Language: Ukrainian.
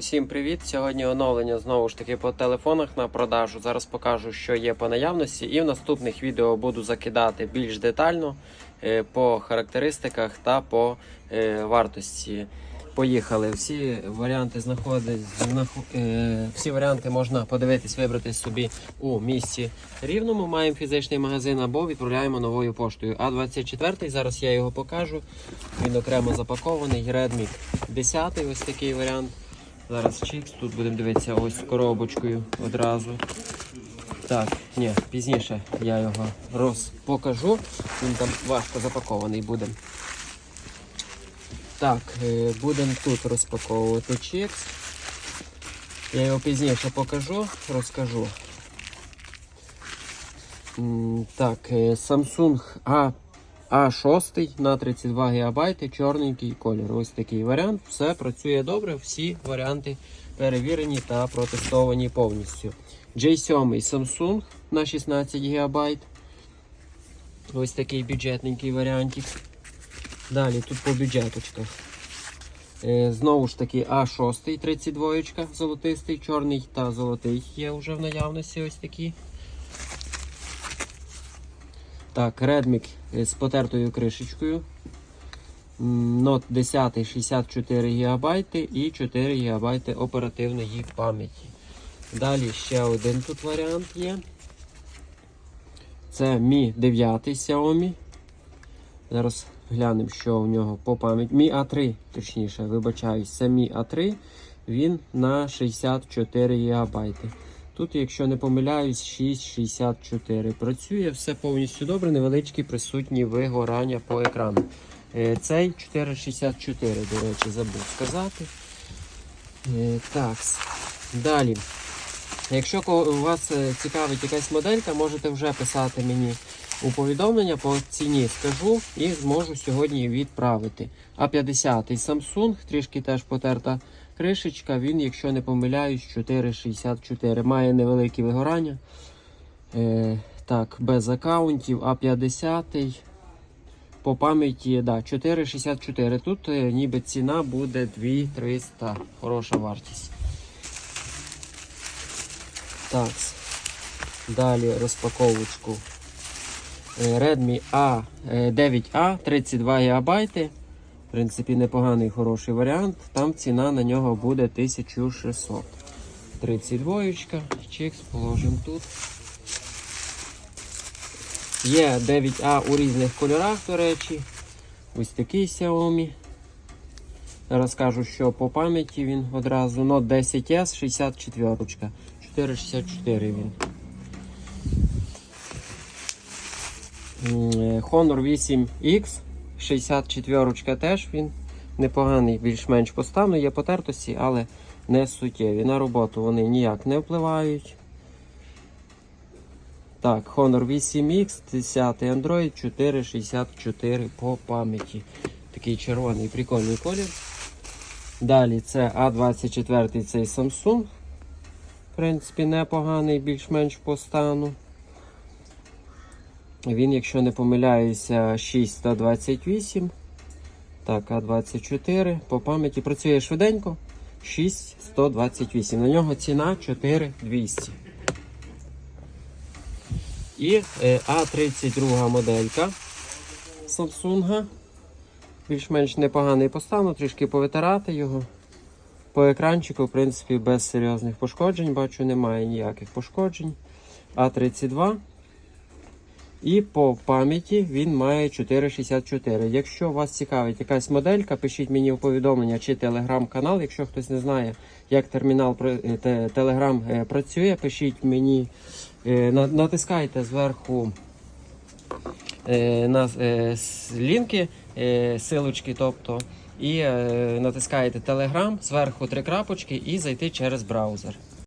Всім привіт! Сьогодні оновлення знову ж таки по телефонах на продажу. Зараз покажу, що є по наявності, і в наступних відео буду закидати більш детально е, по характеристиках та по е, вартості. Поїхали. Всі варіанти знаходять знахо- е, всі варіанти можна подивитись, вибрати собі у місті рівному. Маємо фізичний магазин або відправляємо новою поштою. А 24 зараз я його покажу. Він окремо запакований. Redmi 10 ось такий варіант. Зараз чікс, тут будемо дивитися ось коробочкою одразу. Так, ні, пізніше я його розпокажу. Він там важко запакований буде. Так, е, будемо тут розпаковувати чікс. Я його пізніше покажу, розкажу. Так, е, Samsung A, A6 на 32 ГБ, чорненький колір. Ось такий варіант. Все працює добре, всі варіанти перевірені та протестовані повністю. J7 Samsung на 16 ГБ. Ось такий бюджетненький варіантик. Далі тут по бюджеточках. Е, Знову ж таки А6 32 золотистий, чорний та золотий є вже в наявності ось такі. Так, е, з потертою кришечкою. Note 10 64 ГБ і 4 ГБ оперативної пам'яті. Далі ще один тут варіант є. Це Mi 9 Xiaomi. Зараз глянемо, що у нього по пам'яті. Mi A3, точніше, вибачаюсь, це Mi A3. Він на 64 ГБ. Тут, якщо не помиляюсь, 6,64. Працює все повністю добре, невеличкі присутні вигорання по екрану. Е, Цей 4,64, до речі, забув сказати. Е, Так, далі. Якщо у вас е, цікавить якась моделька, можете вже писати мені у повідомлення по ціні скажу і зможу сьогодні відправити. А50 Samsung, трішки теж потерта кришечка, він, якщо не помиляюсь, 4,64. Має невеликі вигорання. Е, так, без аккаунтів, А50. По пам'яті, да, 4,64. Тут е, ніби ціна буде 2300. Хороша вартість. Так. Далі розпаковочку. Е, Redmi A е, 9A 32 ГБ. В принципі, непоганий хороший варіант. Там ціна на нього буде 1600. 32 чекс положимо тут. Є 9А у різних кольорах, до речі. Ось такий Xiaomi. Зараз скажу, що по пам'яті він одразу Note 10S 64. 464 він. Е, Honor 8X 64 теж він непоганий, більш-менш по стану, є потертості, але не суттєві. На роботу вони ніяк не впливають. Так, Honor 8X, 10 Android 464 по пам'яті. Такий червоний прикольний колір. Далі це А24 цей Samsung. В принципі, непоганий, більш-менш по стану. Він, якщо не помиляюся, 6128. Так, А24. По пам'яті працює швиденько. 6128. На нього ціна 4200. І е, А32 моделька Samsung. Більш-менш непоганий по стану, трішки повитирати його. По екранчику, в принципі, без серйозних пошкоджень. Бачу, немає ніяких пошкоджень. А32. І по пам'яті він має 464. Якщо вас цікавить якась моделька, пишіть мені в повідомлення чи телеграм-канал. Якщо хтось не знає, як термінал е, телеграм е, працює, пишіть мені, е, натискайте зверху на лінки, силочки, тобто, і натискаєте телеграм, зверху три крапочки і зайти через браузер.